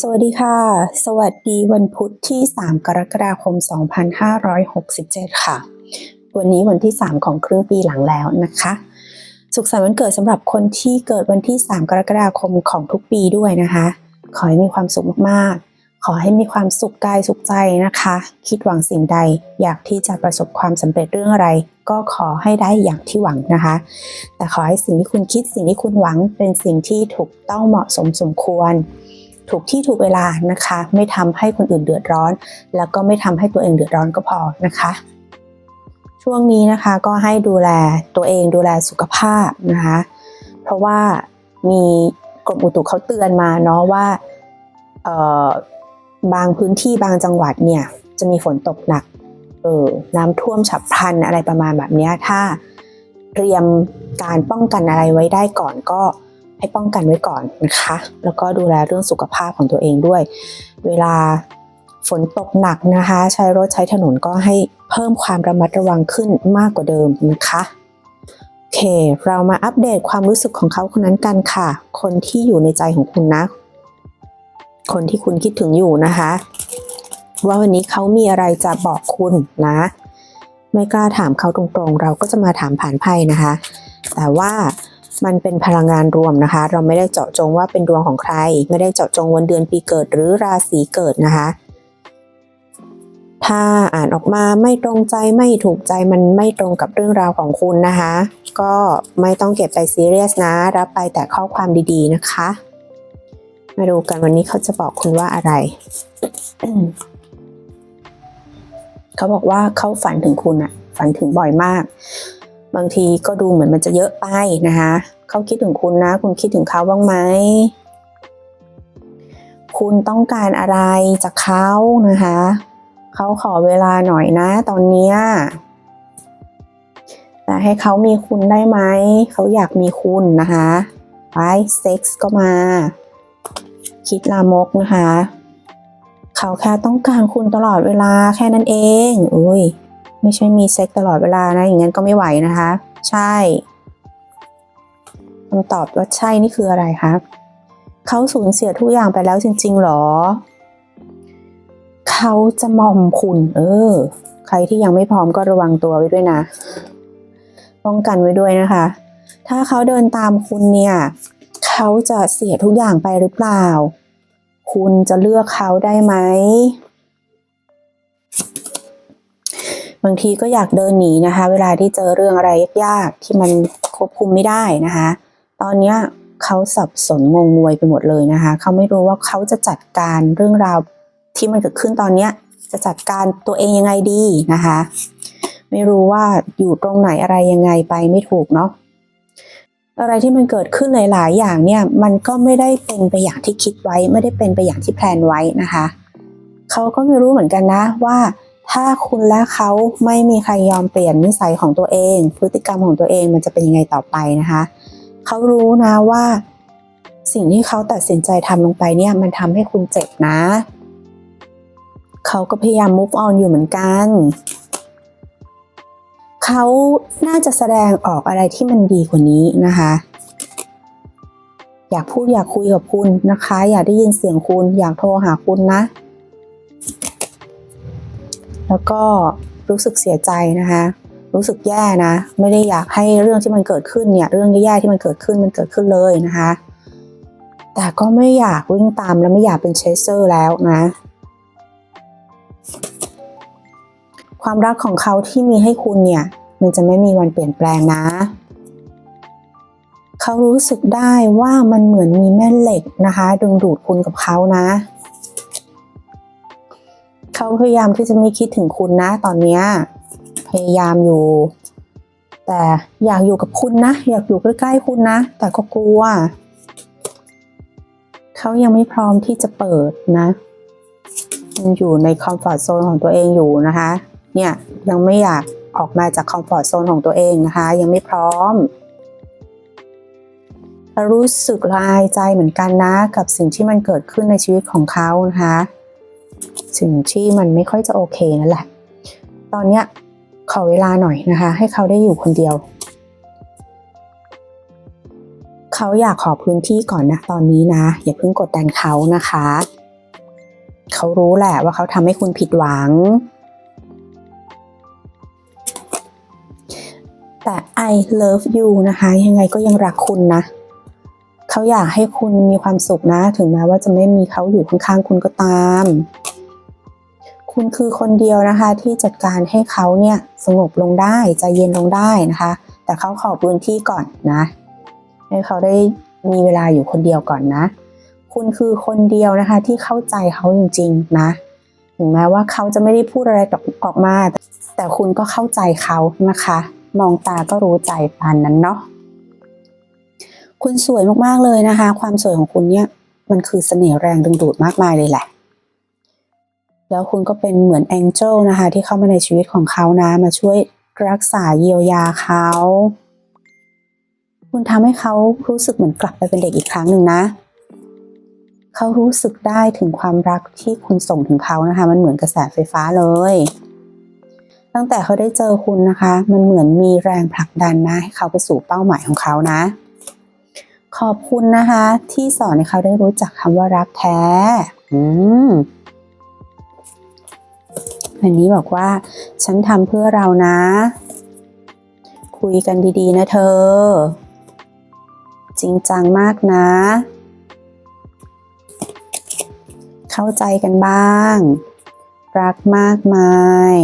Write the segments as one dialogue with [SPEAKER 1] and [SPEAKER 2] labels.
[SPEAKER 1] สวัสดีค่ะ สวัสดีวันพุธที่ 3 กรกฎาคม 2567 ค่ะ วันนี้วันที่ 3 ของครึ่งปีหลังแล้วนะคะ สุขสันต์วันเกิดสำหรับคนที่เกิดวันที่ 3 กรกฎาคมของทุกปีด้วยนะคะ ขอให้มีความสุขมากๆ ขอให้มีความสุขกายสุขใจนะคะ คิดหวังสิ่งใดอยากที่จะประสบความสำเร็จเรื่องอะไร ก็ขอให้ได้อย่างที่หวังนะคะ แต่ขอให้สิ่งที่คุณคิดสิ่งที่คุณหวังเป็นสิ่งที่ถูกต้องเหมาะสมสมควร ถูกที่ถูกเวลานะคะ ไม่ทำให้คนอื่นเดือดร้อน แล้วก็ไม่ทำให้ตัวเองเดือดร้อนก็พอนะคะ ช่วงนี้นะคะก็ให้ดูแลตัวเองดูแลสุขภาพนะคะ เพราะว่ามีกรมอุตุเขาเตือนมาเนาะว่าเออบางพื้นที่บางจังหวัดเนี่ย จะมีฝนตกหนักเออน้ำท่วมฉับพลันอะไรประมาณแบบนี้ถ้าเตรียมการป้องกันอะไรไว้ได้ก่อนก็ ให้ป้องกันไว้ก่อนนะคะ แล้วก็ดูแลเรื่องสุขภาพของตัวเองด้วย เวลาฝนตกหนักนะคะ ใช้รถใช้ถนนก็ให้เพิ่มความระมัดระวังขึ้นมากกว่าเดิมนะคะโอเค เรามาอัปเดตความรู้สึกของเขาคนนั้นกันค่ะ คนที่อยู่ในใจของคุณนะ คนที่คุณคิดถึงอยู่นะคะ ว่าวันนี้เขามีอะไรจะบอกคุณนะ ไม่กล้าถามเขาตรงๆ เราก็จะมาถามผ่านไพ่นะคะ แต่ว่า มันเป็นพลังงานรวมนะคะ เราไม่ได้เจาะจงว่าเป็นดวงของใคร ไม่ได้เจาะจงวันเดือนปีเกิดหรือราศีเกิดนะคะ ถ้าอ่านออกมาไม่ตรงใจไม่ถูกใจมันไม่ตรงกับเรื่องราวของคุณนะคะ ก็ไม่ต้องเก็บไปซีเรียสนะ รับไปแต่ข้อความดีๆนะคะ มาดูกันวันนี้เขาจะบอกคุณว่าอะไรเขาบอกว่าเขาฝันถึงคุณอะฝันถึงบ่อยมาก บางทีก็ดูเหมือนมันจะเยอะไปนะคะเขาคิดถึงคุณนะ คุณคิดถึงเขาบ้างไหมคุณต้องการอะไรจากเขานะคะเขาขอเวลาหน่อยนะ ตอนนี้แต่ให้เขามีคุณได้ไหมเขาอยากมีคุณนะคะไปเซ็กส์ก็มา คิดลามกนะคะ เขาแค่ต้องการคุณตลอดเวลาแค่นั้นเอง อุ้ย ไม่ใช่มีเซ็กตลอดเวลานะ อย่างนั้นก็ไม่ไหวนะคะ ใช่คำตอบว่าใช่นี่คืออะไรครับเขาสูญเสียทุกอย่างไปแล้วจริง ๆหรอ เขาจะมอมคุณ เออ ใครที่ยังไม่พร้อมก็ระวังตัวไว้ด้วยนะ ป้องกันไว้ด้วยนะคะ ถ้าเขาเดินตามคุณเนี่ย เขาจะเสียทุกอย่างไปหรือเปล่า คุณจะเลือกเขาได้ไหม บางทีก็อยากเดินหนีนะคะ เวลาที่เจอเรื่องอะไรยากๆที่มันควบคุมไม่ได้นะคะ ตอนเนี้ยเขาสับสนงงงวยไปหมดเลยนะคะ เขาไม่รู้ว่าเขาจะจัดการเรื่องราวที่มันเกิดขึ้นตอนเนี้ยจะจัดการตัวเองยังไงดีนะคะ ไม่รู้ว่าอยู่ตรงไหนอะไรยังไงไปไม่ถูกเนาะอะไรที่มันเกิดขึ้นหลาย ๆ อย่างเนี่ยมันก็ไม่ได้เป็นไปอย่างที่คิดไว้ ไม่ได้เป็นไปอย่างที่แพลนไว้นะคะ เขาก็ไม่รู้เหมือนกันนะว่า ถ้าคุณและเขาไม่มีใครยอมเปลี่ยนนิสัยของตัวเอง พฤติกรรมของตัวเองมันจะเป็นยังไงต่อไปนะคะ เขารู้นะว่า สิ่งที่เขาตัดสินใจทำลงไปเนี่ยมันทำให้คุณเจ็บนะ เขาก็พยายาม move on อยู่เหมือนกัน เขาน่าจะแสดงออกอะไรที่มันดีกว่านี้นะคะอยากพูดอยากคุยกับคุณนะคะ อยากได้ยินเสียงคุณ อยากโทรหาคุณนะ แล้วก็รู้สึกเสียใจนะคะรู้สึกแย่นะ ไม่ได้อยากให้เรื่องที่มันเกิดขึ้นเนี่ย เรื่องแย่ๆที่มันเกิดขึ้นมันเกิดขึ้นเลยนะคะ แต่ก็ไม่อยากวิ่งตามและไม่อยากเป็นเชสเซอร์แล้วนะความรักของเขาที่มีให้คุณเนี่ย มันจะไม่มีวันเปลี่ยนแปลงนะ เขารู้สึกได้ว่ามันเหมือนมีแม่เหล็กนะคะ ดึงดูดคุณกับเขานะ เขาพยายามที่จะไม่คิดถึงคุณนะ ตอนเนี้ยพยายามอยู่ แต่อยากอยู่กับคุณนะ อยากอยู่ใกล้ๆคุณนะ แต่ก็กลัวเขายังไม่พร้อมที่จะเปิดนะยังอยู่ในคอมฟอร์ทโซนของตัวเองอยู่นะคะ เนี่ยยังไม่อยากออกมาจากคอมฟอร์ทโซนของตัวเองนะคะ ยังไม่พร้อม รู้สึกละอายใจเหมือนกันนะ กับสิ่งที่มันเกิดขึ้นในชีวิตของเขานะคะ สิ่งที่มันไม่ค่อยจะโอเคนั่นแหละ ตอนเนี้ยขอเวลาหน่อยนะคะ ให้เขาได้อยู่คนเดียว เขาอยากขอพื้นที่ก่อนนะตอนนี้นะ อย่าเพิ่งกดดันเขานะคะ เขารู้แหละว่าเขาทำให้คุณผิดหวัง แต่ I love you นะคะ ยังไงก็ยังรักคุณนะเขาอยากให้คุณมีความสุขนะ ถึงแม้ว่าจะไม่มีเขาอยู่ข้างๆคุณก็ตาม คุณคือคนเดียวนะคะ ที่จัดการให้เขาเนี่ยสงบลงได้ใจเย็นลงได้นะคะ แต่เขาขอพื้นที่ก่อนนะ ให้เขาได้มีเวลาอยู่คนเดียวก่อนนะ คุณคือคนเดียวนะคะ ที่เข้าใจเขาจริง ๆ นะถึงแม้ว่าเขาจะไม่ได้พูดอะไรออกมา แต่คุณก็เข้าใจเขานะคะ มองตาก็รู้ใจปานนั้นเนาะคุณสวยมากๆเลยนะคะ ความสวยของคุณเนี่ยมันคือเสน่ห์แรงดึงดูดมากมายเลยแหละ แล้วคุณก็เป็นเหมือนแองเจิลนะคะ ที่เข้ามาในชีวิตของเขานะ มาช่วยรักษาเยียวยาเขา คุณทำให้เขารู้สึกเหมือนกลับไปเป็นเด็กอีกครั้งหนึ่งนะ เขารู้สึกได้ถึงความรักที่คุณส่งถึงเขานะคะ มันเหมือนกระแสไฟฟ้าเลย ตั้งแต่เขาได้เจอคุณนะคะ มันเหมือนมีแรงผลักดันนะ ให้เขาไปสู่เป้าหมายของเขานะ ขอบคุณนะคะ ที่สอนให้เขาได้รู้จักคำว่ารักแท้ อืม อันนี้บอกว่า ฉันทำเพื่อเรานะ คุยกันดีๆ นะเธอ จริงจังมากนะ เข้าใจกันบ้าง รักมากมาย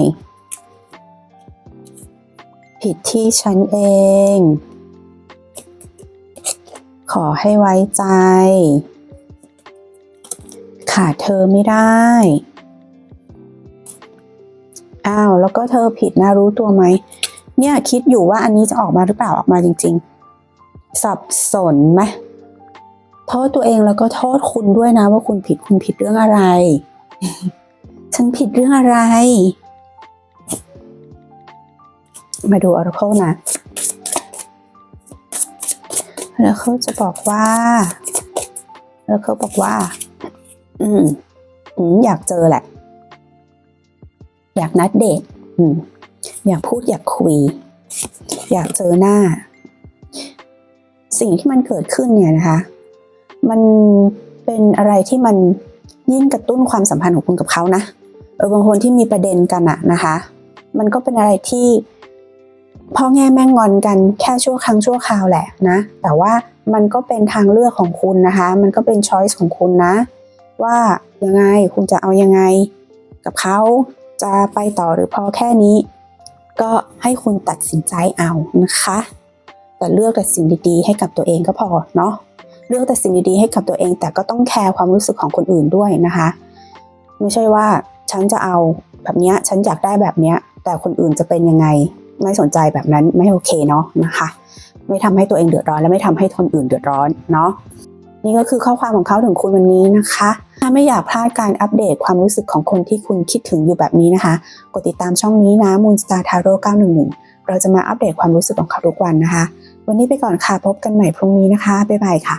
[SPEAKER 1] ผิดที่ฉันเอง ขอให้ไว้ใจ ขาดเธอไม่ได้ อ้าวแล้วก็เธอผิดนะรู้ตัวไหมเนี่ยคิดอยู่ว่าอันนี้จะออกมาหรือเปล่าออกมาจริง ๆ สับสนไหมโทษตัวเองแล้วก็โทษคุณด้วยนะ ว่าคุณผิดคุณผิดเรื่องอะไร ฉันผิดเรื่องอะไร มาดู Oracle นะแล้วเขาจะบอกว่า แล้วเขาบอกว่า อือืมอยากเจอแหละ อยากนัดเดทอยากพูดอยากคุย อยากเจอหน้า สิ่งที่มันเกิดขึ้นเนี่ยนะคะ มันเป็นอะไรที่มันยิ่งกระตุ้นความสัมพันธ์ของคุณกับเขานะเออบางคนที่มีประเด็นกันอะนะคะ มันก็เป็นอะไรที่พ่อแง่แม่งอนกันแค่ชั่วครั้งชั่วคราวแหละนะ แต่ว่ามันก็เป็นทางเลือกของคุณนะคะ มันก็เป็นช้อยส์ของคุณนะ ว่ายังไงคุณจะเอายังไงกับเขา จะไปต่อหรือพอแค่นี้ ก็ให้คุณตัดสินใจเอานะคะ แต่เลือกแต่สิ่งดีๆ ให้กับตัวเองก็พอเนาะเลือกแต่สิ่งดีๆให้กับตัวเอง แต่ก็ต้องแคร์ความรู้สึกของคนอื่นด้วยนะคะ ไม่ใช่ว่าฉันจะเอาแบบนี้ฉันอยากได้แบบนี้แต่คนอื่นจะเป็นยังไง ไม่สนใจแบบนั้นไม่โอเคเนาะนะคะ ไม่ทำให้ตัวเองเดือดร้อน และไม่ทำให้คนอื่นเดือดร้อนเนาะนี่ก็คือข้อความของเขาถึงคุณวันนี้นะคะ ไม่อยากพลาดการอัปเดตความรู้สึกของคนที่คุณคิดถึงอยู่แบบนี้นะคะ กดติดตามช่องนี้นะ Moonstar Tarot 911 เราจะมาอัปเดตความรู้สึกของเขาทุกวันนะคะ วันนี้ไปก่อนค่ะ พบกันใหม่พรุ่งนี้นะคะ บ๊ายบายค่ะ